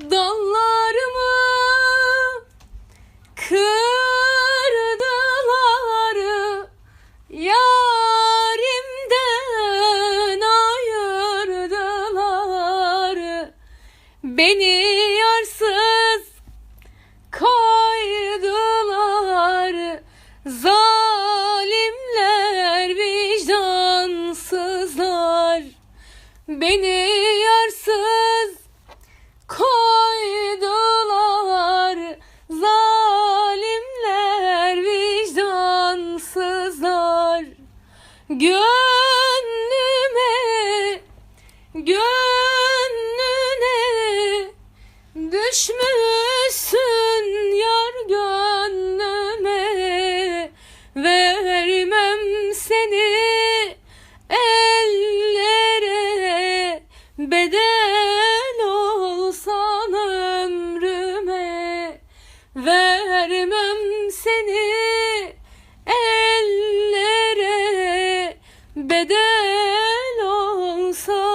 Dallarımı kırdılar Yarimden ayırdılar Beni yarsız koydular Zalimler vicdansızlar. Beni yarsız Gönlüme Gönlüne Düşmüşsün yar gönlüme. Vermem seni ellere Bedel olsan ömrüme. Vermem seni ellere bedel olsa